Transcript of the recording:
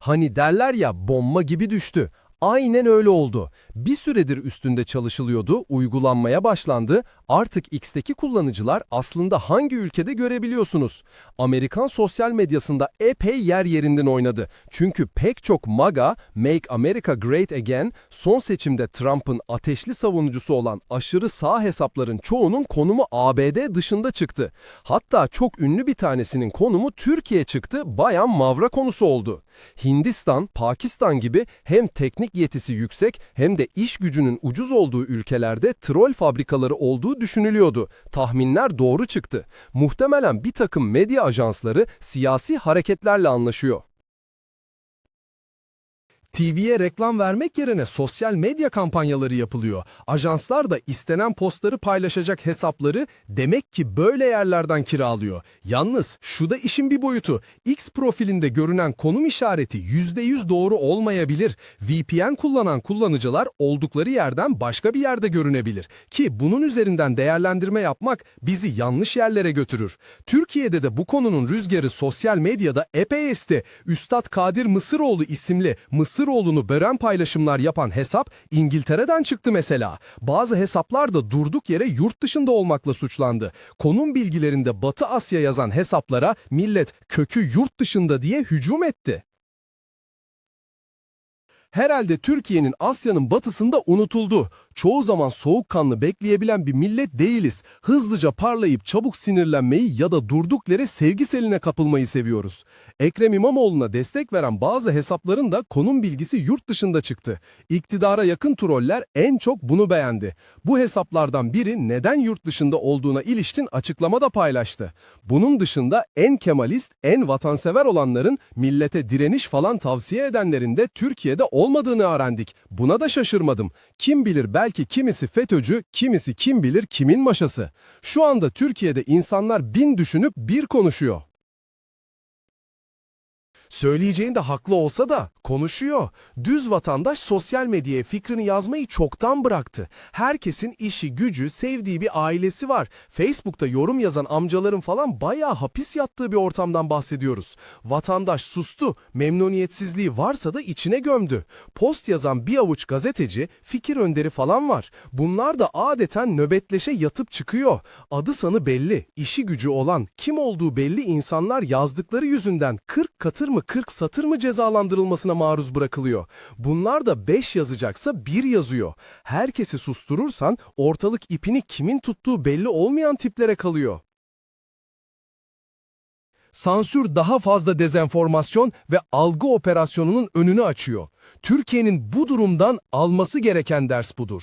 Hani derler ya bomba gibi düştü. Aynen öyle oldu. Bir süredir üstünde çalışılıyordu, uygulanmaya başlandı. Artık X'teki kullanıcılar aslında hangi ülkede görebiliyorsunuz. Amerikan sosyal medyasında epey yer yerinden oynadı. Çünkü pek çok MAGA, Make America Great Again, son seçimde Trump'ın ateşli savunucusu olan aşırı sağ hesapların çoğunun konumu ABD dışında çıktı. Hatta çok ünlü bir tanesinin konumu Türkiye çıktı, bayan mavra konusu oldu. Hindistan, Pakistan gibi hem teknik yetisi yüksek hem de iş gücünün ucuz olduğu ülkelerde troll fabrikaları olduğu düşünülüyordu. Tahminler doğru çıktı. Muhtemelen bir takım medya ajansları siyasi hareketlerle anlaşıyor. TV'ye reklam vermek yerine sosyal medya kampanyaları yapılıyor. Ajanslar da istenen postları paylaşacak hesapları demek ki böyle yerlerden kiralıyor. Yalnız şu da işin bir boyutu. X profilinde görünen konum işareti %100 doğru olmayabilir. VPN kullanan kullanıcılar oldukları yerden başka bir yerde görünebilir. Ki bunun üzerinden değerlendirme yapmak bizi yanlış yerlere götürür. Türkiye'de de bu konunun rüzgarı sosyal medyada epey esti. Üstad Kadir Mısıroğlu isimli Mısıroğlu'nu bören paylaşımlar yapan hesap İngiltere'den çıktı mesela. Bazı hesaplar da durduk yere yurt dışında olmakla suçlandı. Konum bilgilerinde Batı Asya yazan hesaplara millet kökü yurt dışında diye hücum etti. Herhalde Türkiye'nin Asya'nın batısında unutuldu. Çoğu zaman soğukkanlı bekleyebilen bir millet değiliz. Hızlıca parlayıp çabuk sinirlenmeyi ya da durduk yere sevgi seline kapılmayı seviyoruz. Ekrem İmamoğlu'na destek veren bazı hesapların da konum bilgisi yurt dışında çıktı. İktidara yakın troller en çok bunu beğendi. Bu hesaplardan biri neden yurt dışında olduğuna ilişkin açıklama da paylaştı. Bunun dışında en kemalist, en vatansever olanların millete direniş falan tavsiye edenlerin de Türkiye'de olmadığını öğrendik. Buna da şaşırmadım. Kim bilir belki kimisi FETÖ'cü, kimisi kim bilir kimin maşası. Şu anda Türkiye'de insanlar bin düşünüp bir konuşuyor. Söyleyeceğin de haklı olsa da konuşuyor. Düz vatandaş sosyal medyaya fikrini yazmayı çoktan bıraktı. Herkesin işi, gücü, sevdiği bir ailesi var. Facebook'ta yorum yazan amcaların falan bayağı hapis yattığı bir ortamdan bahsediyoruz. Vatandaş sustu, memnuniyetsizliği varsa da içine gömdü. Post yazan bir avuç gazeteci, fikir önderi falan var. Bunlar da adeten nöbetleşe yatıp çıkıyor. Adı sanı belli, işi gücü olan, kim olduğu belli insanlar yazdıkları yüzünden 40 katır mı 40 satır mı cezalandırılmasına maruz bırakılıyor. Bunlar da 5 yazacaksa 1 yazıyor. Herkesi susturursan ortalık ipini kimin tuttuğu belli olmayan tiplere kalıyor. Sansür daha fazla dezenformasyon ve algı operasyonunun önünü açıyor. Türkiye'nin bu durumdan alması gereken ders budur.